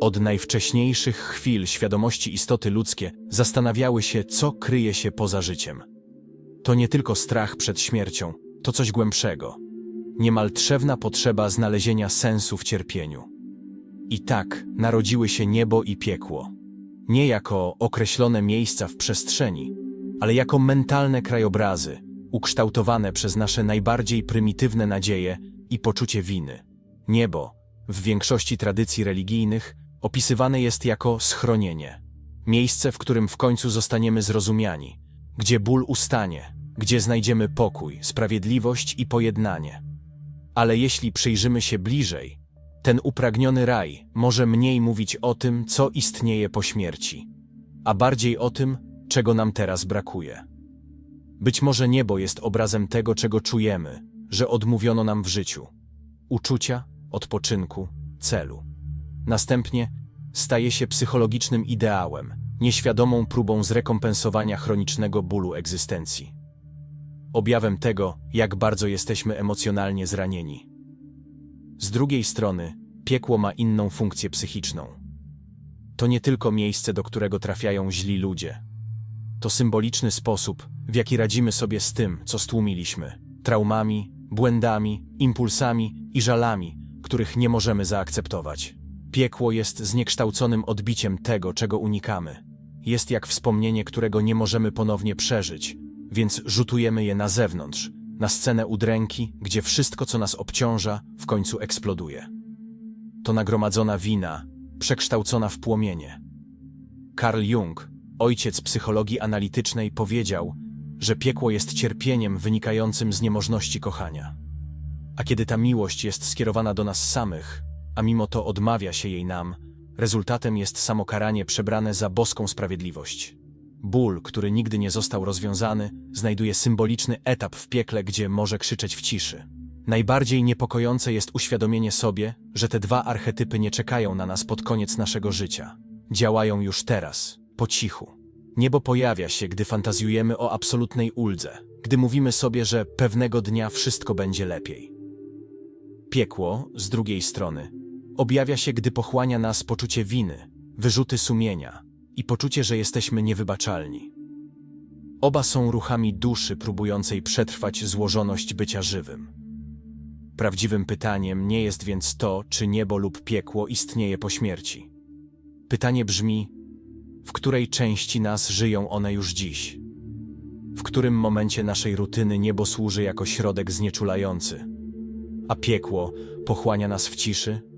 Od najwcześniejszych chwil świadomości istoty ludzkie zastanawiały się, co kryje się poza życiem. To nie tylko strach przed śmiercią, to coś głębszego. Niemal trzewna potrzeba znalezienia sensu w cierpieniu. I tak narodziły się niebo i piekło. Nie jako określone miejsca w przestrzeni, ale jako mentalne krajobrazy, ukształtowane przez nasze najbardziej prymitywne nadzieje i poczucie winy. Niebo, w większości tradycji religijnych, opisywane jest jako schronienie. Miejsce, w którym w końcu zostaniemy zrozumiani, gdzie ból ustanie, gdzie znajdziemy pokój, sprawiedliwość i pojednanie. Ale jeśli przyjrzymy się bliżej, ten upragniony raj może mniej mówić o tym, co istnieje po śmierci, a bardziej o tym, czego nam teraz brakuje. Być może niebo jest obrazem tego, czego czujemy, że odmówiono nam w życiu uczucia, odpoczynku, celu. Następnie staje się psychologicznym ideałem, nieświadomą próbą zrekompensowania chronicznego bólu egzystencji. Objawem tego, jak bardzo jesteśmy emocjonalnie zranieni. Z drugiej strony, piekło ma inną funkcję psychiczną. To nie tylko miejsce, do którego trafiają źli ludzie. To symboliczny sposób, w jaki radzimy sobie z tym, co stłumiliśmy traumami, błędami, impulsami i żalami, których nie możemy zaakceptować. Piekło jest zniekształconym odbiciem tego, czego unikamy. Jest jak wspomnienie, którego nie możemy ponownie przeżyć, więc rzutujemy je na zewnątrz, na scenę udręki, gdzie wszystko, co nas obciąża, w końcu eksploduje. To nagromadzona wina, przekształcona w płomienie. Carl Jung, ojciec psychologii analitycznej, powiedział, że piekło jest cierpieniem wynikającym z niemożności kochania. A kiedy ta miłość jest skierowana do nas samych, a mimo to odmawia się jej nam, rezultatem jest samokaranie przebrane za boską sprawiedliwość. Ból, który nigdy nie został rozwiązany, znajduje symboliczny etap w piekle, gdzie może krzyczeć w ciszy. Najbardziej niepokojące jest uświadomienie sobie, że te dwa archetypy nie czekają na nas pod koniec naszego życia. Działają już teraz, po cichu. Niebo pojawia się, gdy fantazjujemy o absolutnej uldze, gdy mówimy sobie, że pewnego dnia wszystko będzie lepiej. Piekło, z drugiej strony, objawia się, gdy pochłania nas poczucie winy, wyrzuty sumienia i poczucie, że jesteśmy niewybaczalni. Oba są ruchami duszy próbującej przetrwać złożoność bycia żywym. Prawdziwym pytaniem nie jest więc to, czy niebo lub piekło istnieje po śmierci. Pytanie brzmi, w której części nas żyją one już dziś? W którym momencie naszej rutyny niebo służy jako środek znieczulający, a piekło pochłania nas w ciszy?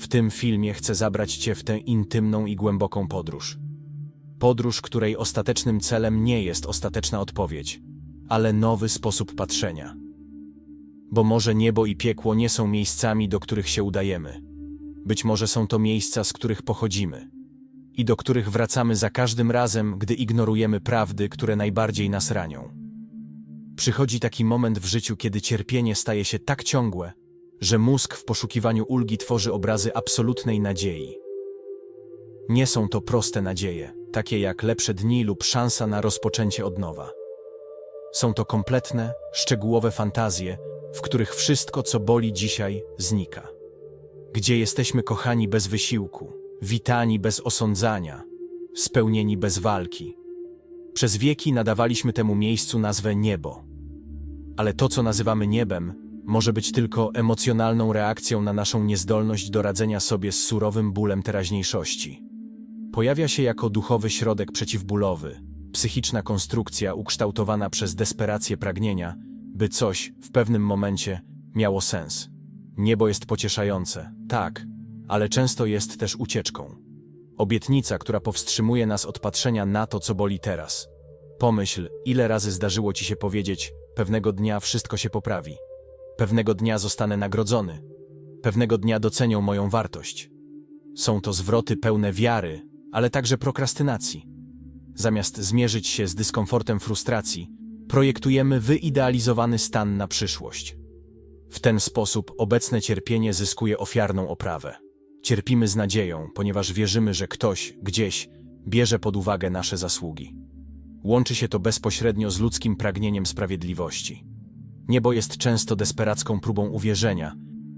W tym filmie chcę zabrać Cię w tę intymną i głęboką podróż. Podróż, której ostatecznym celem nie jest ostateczna odpowiedź, ale nowy sposób patrzenia. Bo może niebo i piekło nie są miejscami, do których się udajemy. Być może są to miejsca, z których pochodzimy i do których wracamy za każdym razem, gdy ignorujemy prawdy, które najbardziej nas ranią. Przychodzi taki moment w życiu, kiedy cierpienie staje się tak ciągłe, że mózg w poszukiwaniu ulgi tworzy obrazy absolutnej nadziei. Nie są to proste nadzieje, takie jak lepsze dni lub szansa na rozpoczęcie od nowa. Są to kompletne, szczegółowe fantazje, w których wszystko, co boli dzisiaj, znika. Gdzie jesteśmy kochani bez wysiłku, witani bez osądzania, spełnieni bez walki. Przez wieki nadawaliśmy temu miejscu nazwę niebo. Ale to, co nazywamy niebem, może być tylko emocjonalną reakcją na naszą niezdolność do radzenia sobie z surowym bólem teraźniejszości. Pojawia się jako duchowy środek przeciwbólowy, psychiczna konstrukcja ukształtowana przez desperację pragnienia, by coś w pewnym momencie miało sens. Niebo jest pocieszające, tak, ale często jest też ucieczką. Obietnica, która powstrzymuje nas od patrzenia na to, co boli teraz. Pomyśl, ile razy zdarzyło ci się powiedzieć: Pewnego dnia wszystko się poprawi. Pewnego dnia zostanę nagrodzony. Pewnego dnia docenią moją wartość. Są to zwroty pełne wiary, ale także prokrastynacji. Zamiast zmierzyć się z dyskomfortem frustracji, projektujemy wyidealizowany stan na przyszłość. W ten sposób obecne cierpienie zyskuje ofiarną oprawę. Cierpimy z nadzieją, ponieważ wierzymy, że ktoś, gdzieś, bierze pod uwagę nasze zasługi. Łączy się to bezpośrednio z ludzkim pragnieniem sprawiedliwości. Niebo jest często desperacką próbą uwierzenia,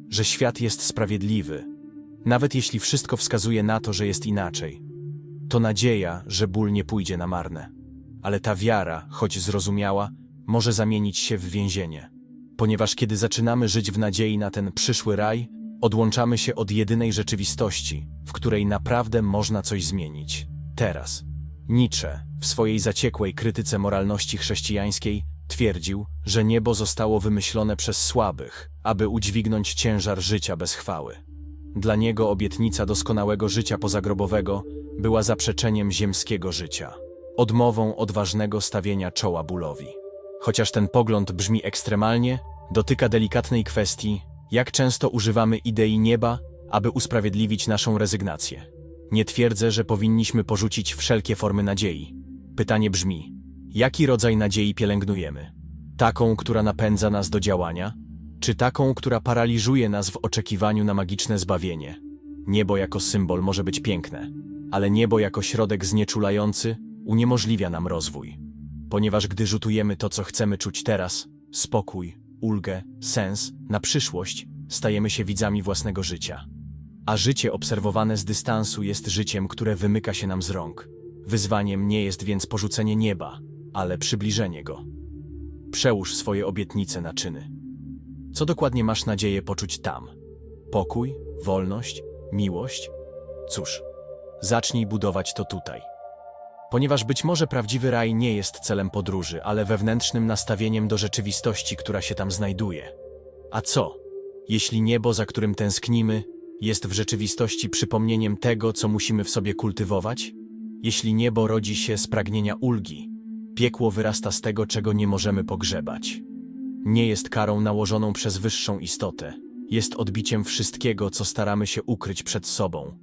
że świat jest sprawiedliwy, nawet jeśli wszystko wskazuje na to, że jest inaczej. To nadzieja, że ból nie pójdzie na marne. Ale ta wiara, choć zrozumiała, może zamienić się w więzienie. Ponieważ kiedy zaczynamy żyć w nadziei na ten przyszły raj, odłączamy się od jedynej rzeczywistości, w której naprawdę można coś zmienić. Teraz. Nietzsche w swojej zaciekłej krytyce moralności chrześcijańskiej twierdził, że niebo zostało wymyślone przez słabych, aby udźwignąć ciężar życia bez chwały. Dla niego obietnica doskonałego życia pozagrobowego była zaprzeczeniem ziemskiego życia, odmową odważnego stawienia czoła bólowi. Chociaż ten pogląd brzmi ekstremalnie, dotyka delikatnej kwestii, jak często używamy idei nieba, aby usprawiedliwić naszą rezygnację. Nie twierdzę, że powinniśmy porzucić wszelkie formy nadziei. Pytanie brzmi: jaki rodzaj nadziei pielęgnujemy? Taką, która napędza nas do działania, czy taką, która paraliżuje nas w oczekiwaniu na magiczne zbawienie? Niebo jako symbol może być piękne, ale niebo jako środek znieczulający uniemożliwia nam rozwój. Ponieważ gdy rzutujemy to, co chcemy czuć teraz spokój, ulgę, sens na przyszłość stajemy się widzami własnego życia. A życie obserwowane z dystansu jest życiem, które wymyka się nam z rąk. Wyzwaniem nie jest więc porzucenie nieba, ale przybliżenie go. Przełóż swoje obietnice na czyny. Co dokładnie masz nadzieję poczuć tam? Pokój, wolność, miłość? Cóż, zacznij budować to tutaj. Ponieważ być może prawdziwy raj nie jest celem podróży, ale wewnętrznym nastawieniem do rzeczywistości, która się tam znajduje. A co, jeśli niebo, za którym tęsknimy, jest w rzeczywistości przypomnieniem tego, co musimy w sobie kultywować? Jeśli niebo rodzi się z pragnienia ulgi, piekło wyrasta z tego, czego nie możemy pogrzebać. Nie jest karą nałożoną przez wyższą istotę, jest odbiciem wszystkiego, co staramy się ukryć przed sobą.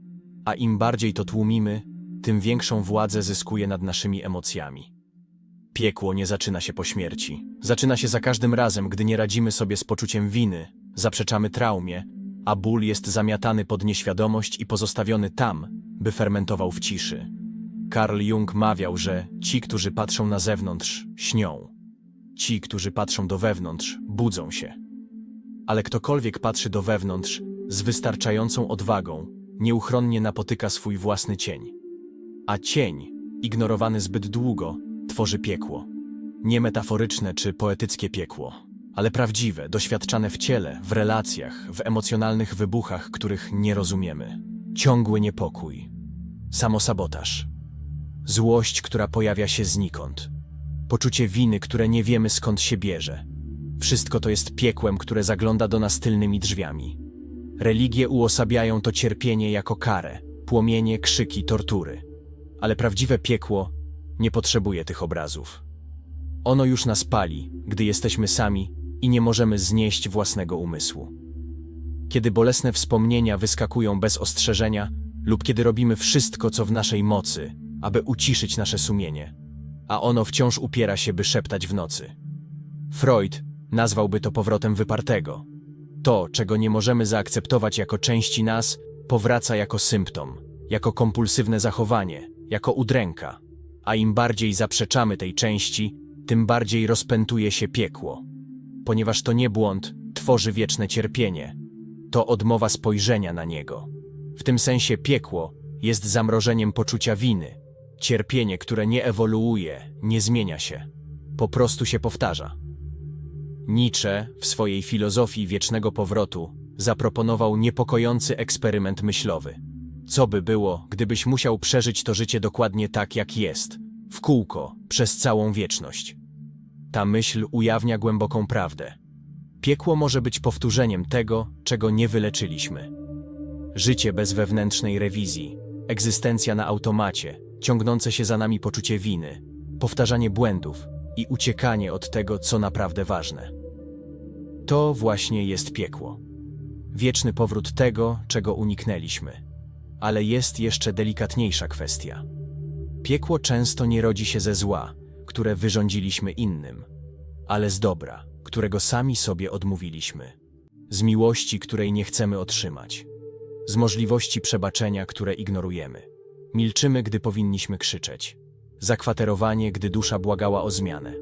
A im bardziej to tłumimy, tym większą władzę zyskuje nad naszymi emocjami. Piekło nie zaczyna się po śmierci. Zaczyna się za każdym razem, gdy nie radzimy sobie z poczuciem winy, zaprzeczamy traumie, a ból jest zamiatany pod nieświadomość i pozostawiony tam, by fermentował w ciszy. Carl Jung mawiał, że ci, którzy patrzą na zewnątrz, śnią. Ci, którzy patrzą do wewnątrz, budzą się. Ale ktokolwiek patrzy do wewnątrz z wystarczającą odwagą, nieuchronnie napotyka swój własny cień. A cień, ignorowany zbyt długo, tworzy piekło. Nie metaforyczne czy poetyckie piekło, ale prawdziwe, doświadczane w ciele, w relacjach, w emocjonalnych wybuchach, których nie rozumiemy. Ciągły niepokój, samosabotaż, złość, która pojawia się znikąd, poczucie winy, które nie wiemy skąd się bierze. Wszystko to jest piekłem, które zagląda do nas tylnymi drzwiami. Religie uosabiają to cierpienie jako karę, płomienie, krzyki, tortury. Ale prawdziwe piekło nie potrzebuje tych obrazów. Ono już nas pali, gdy jesteśmy sami i nie możemy znieść własnego umysłu. Kiedy bolesne wspomnienia wyskakują bez ostrzeżenia, lub kiedy robimy wszystko, co w naszej mocy, aby uciszyć nasze sumienie, a ono wciąż upiera się, by szeptać w nocy. Freud nazwałby to powrotem wypartego. To, czego nie możemy zaakceptować jako części nas, powraca jako symptom, jako kompulsywne zachowanie, jako udręka. A im bardziej zaprzeczamy tej części, tym bardziej rozpętuje się piekło. Ponieważ to nie błąd tworzy wieczne cierpienie, to odmowa spojrzenia na niego. W tym sensie piekło jest zamrożeniem poczucia winy, cierpienie, które nie ewoluuje, nie zmienia się, po prostu się powtarza. Nietzsche w swojej filozofii wiecznego powrotu zaproponował niepokojący eksperyment myślowy. Co by było, gdybyś musiał przeżyć to życie dokładnie tak, jak jest, w kółko, przez całą wieczność? Ta myśl ujawnia głęboką prawdę. Piekło może być powtórzeniem tego, czego nie wyleczyliśmy. Życie bez wewnętrznej rewizji, egzystencja na automacie, ciągnące się za nami poczucie winy, powtarzanie błędów i uciekanie od tego, co naprawdę ważne. To właśnie jest piekło. Wieczny powrót tego, czego uniknęliśmy. Ale jest jeszcze delikatniejsza kwestia. Piekło często nie rodzi się ze zła, które wyrządziliśmy innym, ale z dobra, którego sami sobie odmówiliśmy, z miłości, której nie chcemy otrzymać, z możliwości przebaczenia, które ignorujemy. Milczymy, gdy powinniśmy krzyczeć. Zakwaterowanie, gdy dusza błagała o zmianę.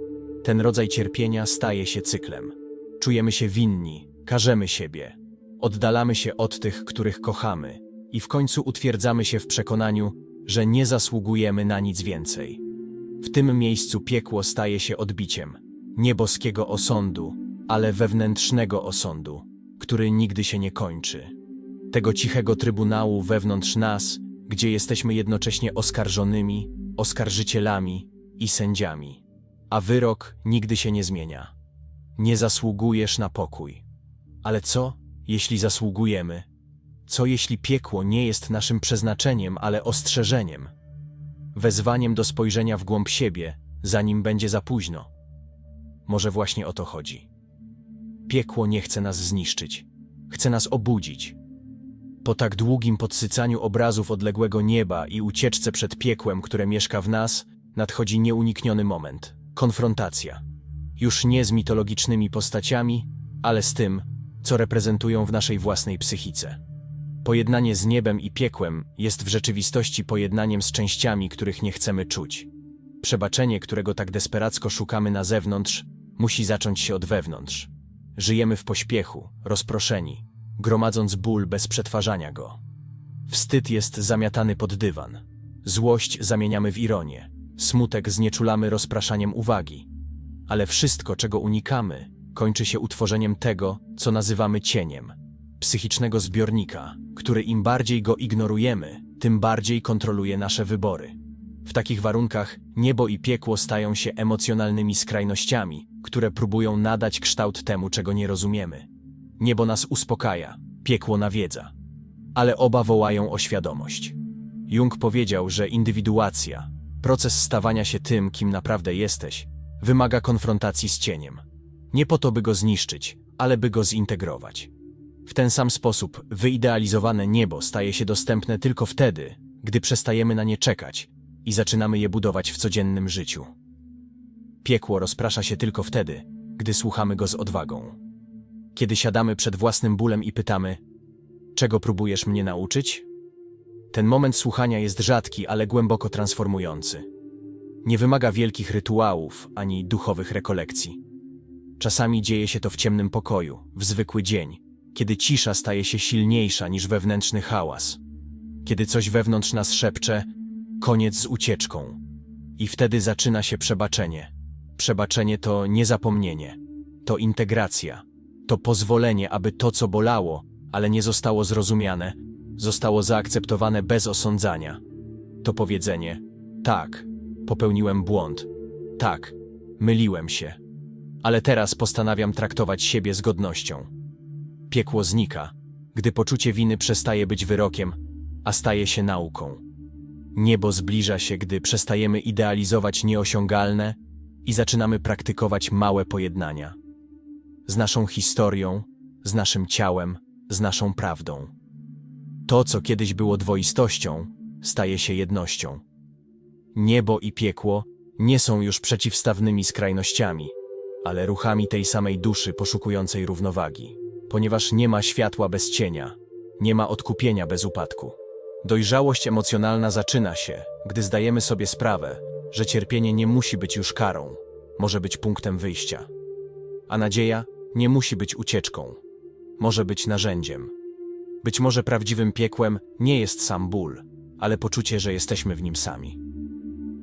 Ten rodzaj cierpienia staje się cyklem. Czujemy się winni, karzemy siebie, oddalamy się od tych, których kochamy i w końcu utwierdzamy się w przekonaniu, że nie zasługujemy na nic więcej. W tym miejscu piekło staje się odbiciem nie boskiego osądu, ale wewnętrznego osądu, który nigdy się nie kończy. Tego cichego trybunału wewnątrz nas, gdzie jesteśmy jednocześnie oskarżonymi, oskarżycielami i sędziami. A wyrok nigdy się nie zmienia. Nie zasługujesz na pokój. Ale co, jeśli zasługujemy? Co jeśli piekło nie jest naszym przeznaczeniem, ale ostrzeżeniem? Wezwaniem do spojrzenia w głąb siebie, zanim będzie za późno. Może właśnie o to chodzi. Piekło nie chce nas zniszczyć, chce nas obudzić. Po tak długim podsycaniu obrazów odległego nieba i ucieczce przed piekłem, które mieszka w nas, nadchodzi nieunikniony moment konfrontacja. Już nie z mitologicznymi postaciami, ale z tym, co reprezentują w naszej własnej psychice. Pojednanie z niebem i piekłem jest w rzeczywistości pojednaniem z częściami, których nie chcemy czuć. Przebaczenie, którego tak desperacko szukamy na zewnątrz, musi zacząć się od wewnątrz. Żyjemy w pośpiechu, rozproszeni, gromadząc ból bez przetwarzania go. Wstyd jest zamiatany pod dywan. Złość zamieniamy w ironię. Smutek znieczulamy rozpraszaniem uwagi. Ale wszystko, czego unikamy, kończy się utworzeniem tego, co nazywamy cieniem. Psychicznego zbiornika, który im bardziej go ignorujemy, tym bardziej kontroluje nasze wybory. W takich warunkach niebo i piekło stają się emocjonalnymi skrajnościami, które próbują nadać kształt temu, czego nie rozumiemy. Niebo nas uspokaja, piekło nawiedza. Ale oba wołają o świadomość. Jung powiedział, że indywiduacja, proces stawania się tym, kim naprawdę jesteś, wymaga konfrontacji z cieniem. Nie po to, by go zniszczyć, ale by go zintegrować. W ten sam sposób wyidealizowane niebo staje się dostępne tylko wtedy, gdy przestajemy na nie czekać i zaczynamy je budować w codziennym życiu. Piekło rozprasza się tylko wtedy, gdy słuchamy go z odwagą. Kiedy siadamy przed własnym bólem i pytamy: Czego próbujesz mnie nauczyć? Ten moment słuchania jest rzadki, ale głęboko transformujący. Nie wymaga wielkich rytuałów ani duchowych rekolekcji. Czasami dzieje się to w ciemnym pokoju, w zwykły dzień, kiedy cisza staje się silniejsza niż wewnętrzny hałas. Kiedy coś wewnątrz nas szepcze: koniec z ucieczką. I wtedy zaczyna się przebaczenie. Przebaczenie to niezapomnienie, to integracja, to pozwolenie, aby to, co bolało, ale nie zostało zrozumiane, zostało zaakceptowane bez osądzania. To powiedzenie: tak, popełniłem błąd, tak, myliłem się, ale teraz postanawiam traktować siebie z godnością. Piekło znika, gdy poczucie winy przestaje być wyrokiem, a staje się nauką. Niebo zbliża się, gdy przestajemy idealizować nieosiągalne i zaczynamy praktykować małe pojednania. Z naszą historią, z naszym ciałem, z naszą prawdą. To, co kiedyś było dwoistością, staje się jednością. Niebo i piekło nie są już przeciwstawnymi skrajnościami, ale ruchami tej samej duszy poszukującej równowagi, ponieważ nie ma światła bez cienia, nie ma odkupienia bez upadku. Dojrzałość emocjonalna zaczyna się, gdy zdajemy sobie sprawę, że cierpienie nie musi być już karą, może być punktem wyjścia. A nadzieja nie musi być ucieczką, może być narzędziem. Być może prawdziwym piekłem nie jest sam ból, ale poczucie, że jesteśmy w nim sami.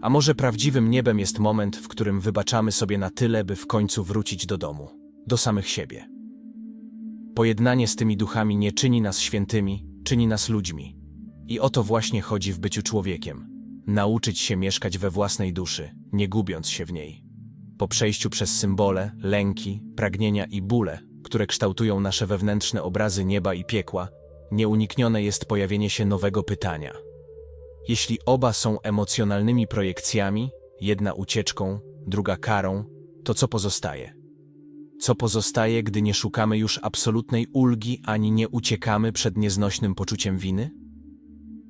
A może prawdziwym niebem jest moment, w którym wybaczamy sobie na tyle, by w końcu wrócić do domu, do samych siebie. Pojednanie z tymi duchami nie czyni nas świętymi, czyni nas ludźmi. I o to właśnie chodzi w byciu człowiekiem. Nauczyć się mieszkać we własnej duszy, nie gubiąc się w niej. Po przejściu przez symbole, lęki, pragnienia i bóle, które kształtują nasze wewnętrzne obrazy nieba i piekła, nieuniknione jest pojawienie się nowego pytania. Jeśli oba są emocjonalnymi projekcjami, jedna ucieczką, druga karą, to co pozostaje? Co pozostaje, gdy nie szukamy już absolutnej ulgi ani nie uciekamy przed nieznośnym poczuciem winy?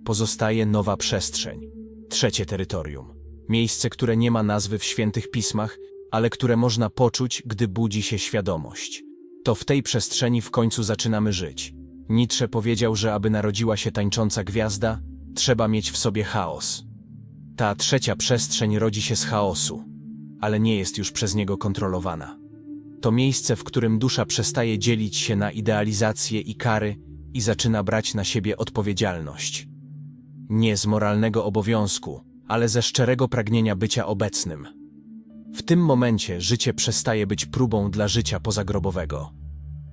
Pozostaje nowa przestrzeń, trzecie terytorium. Miejsce, które nie ma nazwy w świętych pismach, ale które można poczuć, gdy budzi się świadomość. To w tej przestrzeni w końcu zaczynamy żyć. Nietzsche powiedział, że aby narodziła się tańcząca gwiazda, trzeba mieć w sobie chaos. Ta trzecia przestrzeń rodzi się z chaosu, ale nie jest już przez niego kontrolowana. To miejsce, w którym dusza przestaje dzielić się na idealizację i kary i zaczyna brać na siebie odpowiedzialność. Nie z moralnego obowiązku, ale ze szczerego pragnienia bycia obecnym. W tym momencie życie przestaje być próbą dla życia pozagrobowego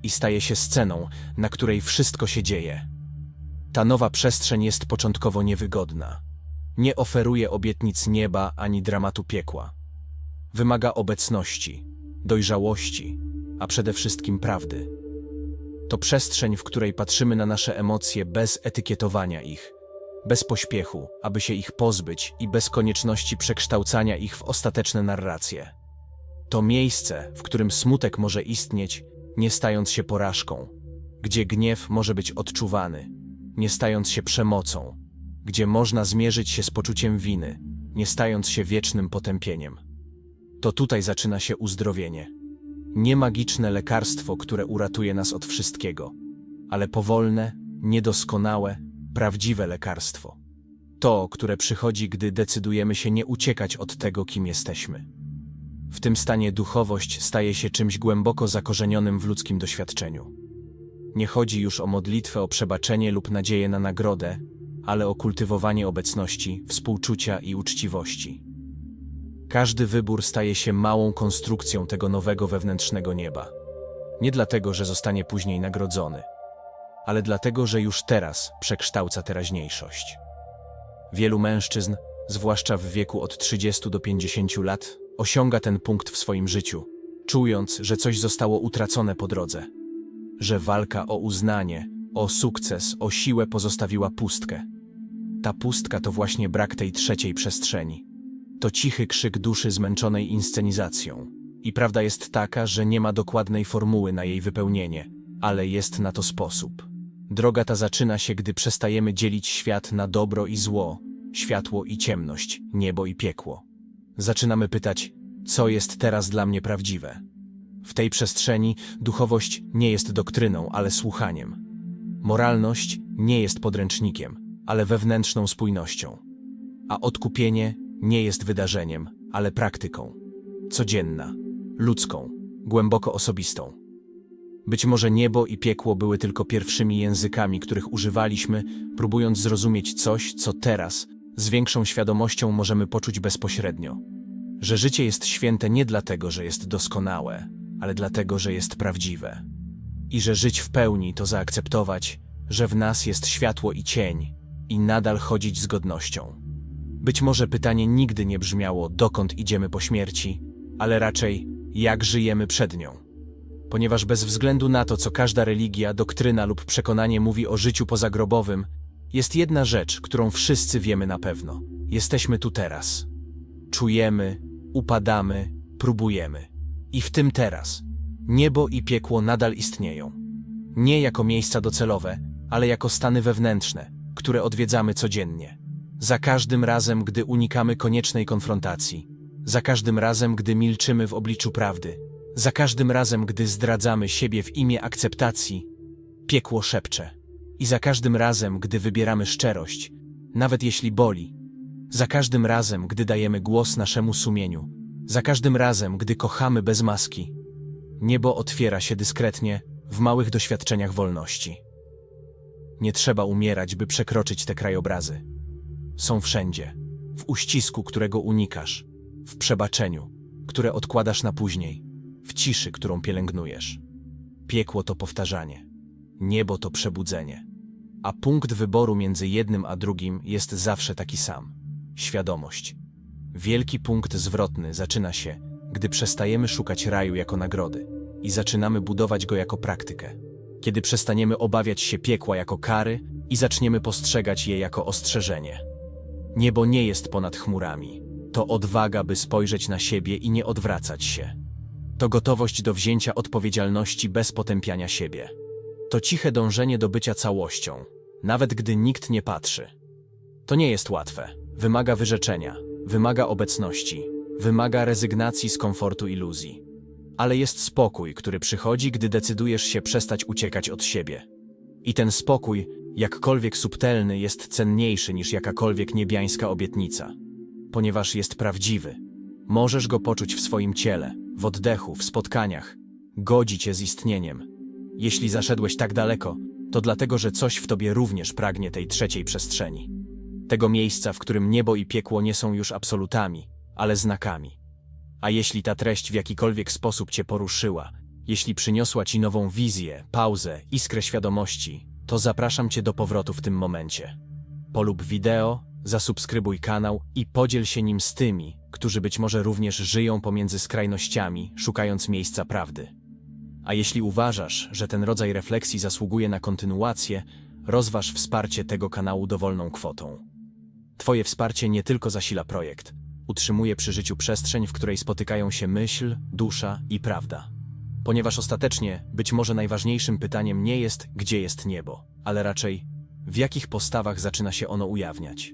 i staje się sceną, na której wszystko się dzieje. Ta nowa przestrzeń jest początkowo niewygodna. Nie oferuje obietnic nieba ani dramatu piekła. Wymaga obecności, dojrzałości, a przede wszystkim prawdy. To przestrzeń, w której patrzymy na nasze emocje bez etykietowania ich, bez pośpiechu, aby się ich pozbyć i bez konieczności przekształcania ich w ostateczne narracje. To miejsce, w którym smutek może istnieć, nie stając się porażką, gdzie gniew może być odczuwany, nie stając się przemocą, gdzie można zmierzyć się z poczuciem winy, nie stając się wiecznym potępieniem. To tutaj zaczyna się uzdrowienie. Nie magiczne lekarstwo, które uratuje nas od wszystkiego, ale powolne, niedoskonałe, prawdziwe lekarstwo. To, które przychodzi, gdy decydujemy się nie uciekać od tego, kim jesteśmy. W tym stanie duchowość staje się czymś głęboko zakorzenionym w ludzkim doświadczeniu. Nie chodzi już o modlitwę o przebaczenie lub nadzieję na nagrodę, ale o kultywowanie obecności, współczucia i uczciwości. Każdy wybór staje się małą konstrukcją tego nowego wewnętrznego nieba. Nie dlatego, że zostanie później nagrodzony, ale dlatego, że już teraz przekształca teraźniejszość. Wielu mężczyzn, zwłaszcza w wieku od 30 do 50 lat, osiąga ten punkt w swoim życiu, czując, że coś zostało utracone po drodze, że walka o uznanie, o sukces, o siłę pozostawiła pustkę. Ta pustka to właśnie brak tej trzeciej przestrzeni. To cichy krzyk duszy zmęczonej inscenizacją. I prawda jest taka, że nie ma dokładnej formuły na jej wypełnienie, ale jest na to sposób. Droga ta zaczyna się, gdy przestajemy dzielić świat na dobro i zło, światło i ciemność, niebo i piekło. Zaczynamy pytać, co jest teraz dla mnie prawdziwe. W tej przestrzeni duchowość nie jest doktryną, ale słuchaniem. Moralność nie jest podręcznikiem, ale wewnętrzną spójnością. A odkupienie nie jest wydarzeniem, ale praktyką. Codzienna, ludzką, głęboko osobistą. Być może niebo i piekło były tylko pierwszymi językami, których używaliśmy, próbując zrozumieć coś, co teraz, z większą świadomością możemy poczuć bezpośrednio. Że życie jest święte nie dlatego, że jest doskonałe, ale dlatego, że jest prawdziwe. I że żyć w pełni to zaakceptować, że w nas jest światło i cień, i nadal chodzić z godnością. Być może pytanie nigdy nie brzmiało, dokąd idziemy po śmierci, ale raczej, jak żyjemy przed nią. Ponieważ bez względu na to, co każda religia, doktryna lub przekonanie mówi o życiu pozagrobowym, jest jedna rzecz, którą wszyscy wiemy na pewno. Jesteśmy tu teraz. Czujemy, upadamy, próbujemy. I w tym teraz. Niebo i piekło nadal istnieją. Nie jako miejsca docelowe, ale jako stany wewnętrzne, które odwiedzamy codziennie. Za każdym razem, gdy unikamy koniecznej konfrontacji, za każdym razem, gdy milczymy w obliczu prawdy, za każdym razem, gdy zdradzamy siebie w imię akceptacji, piekło szepcze. I za każdym razem, gdy wybieramy szczerość, nawet jeśli boli, za każdym razem, gdy dajemy głos naszemu sumieniu, za każdym razem, gdy kochamy bez maski, niebo otwiera się dyskretnie w małych doświadczeniach wolności. Nie trzeba umierać, by przekroczyć te krajobrazy. Są wszędzie, w uścisku, którego unikasz, w przebaczeniu, które odkładasz na później, w ciszy, którą pielęgnujesz. Piekło to powtarzanie, niebo to przebudzenie, a punkt wyboru między jednym a drugim jest zawsze taki sam świadomość. Wielki punkt zwrotny zaczyna się, gdy przestajemy szukać raju jako nagrody i zaczynamy budować go jako praktykę. Kiedy przestaniemy obawiać się piekła jako kary i zaczniemy postrzegać je jako ostrzeżenie. Niebo nie jest ponad chmurami. To odwaga, by spojrzeć na siebie i nie odwracać się. To gotowość do wzięcia odpowiedzialności bez potępiania siebie. To ciche dążenie do bycia całością, nawet gdy nikt nie patrzy. To nie jest łatwe. Wymaga wyrzeczenia, wymaga obecności, wymaga rezygnacji z komfortu iluzji. Ale jest spokój, który przychodzi, gdy decydujesz się przestać uciekać od siebie. I ten spokój, jakkolwiek subtelny, jest cenniejszy niż jakakolwiek niebiańska obietnica, ponieważ jest prawdziwy. Możesz go poczuć w swoim ciele, w oddechu, w spotkaniach. Godzi cię z istnieniem. Jeśli zaszedłeś tak daleko, to dlatego, że coś w tobie również pragnie tej trzeciej przestrzeni. Tego miejsca, w którym niebo i piekło nie są już absolutami, ale znakami. A jeśli ta treść w jakikolwiek sposób cię poruszyła, jeśli przyniosła ci nową wizję, pauzę, iskrę świadomości, to zapraszam cię do powrotu w tym momencie. Polub wideo, zasubskrybuj kanał i podziel się nim z tymi, którzy być może również żyją pomiędzy skrajnościami, szukając miejsca prawdy. A jeśli uważasz, że ten rodzaj refleksji zasługuje na kontynuację, rozważ wsparcie tego kanału dowolną kwotą. Twoje wsparcie nie tylko zasila projekt, utrzymuje przy życiu przestrzeń, w której spotykają się myśl, dusza i prawda. Ponieważ ostatecznie być może najważniejszym pytaniem nie jest, gdzie jest niebo, ale raczej w jakich postawach zaczyna się ono ujawniać.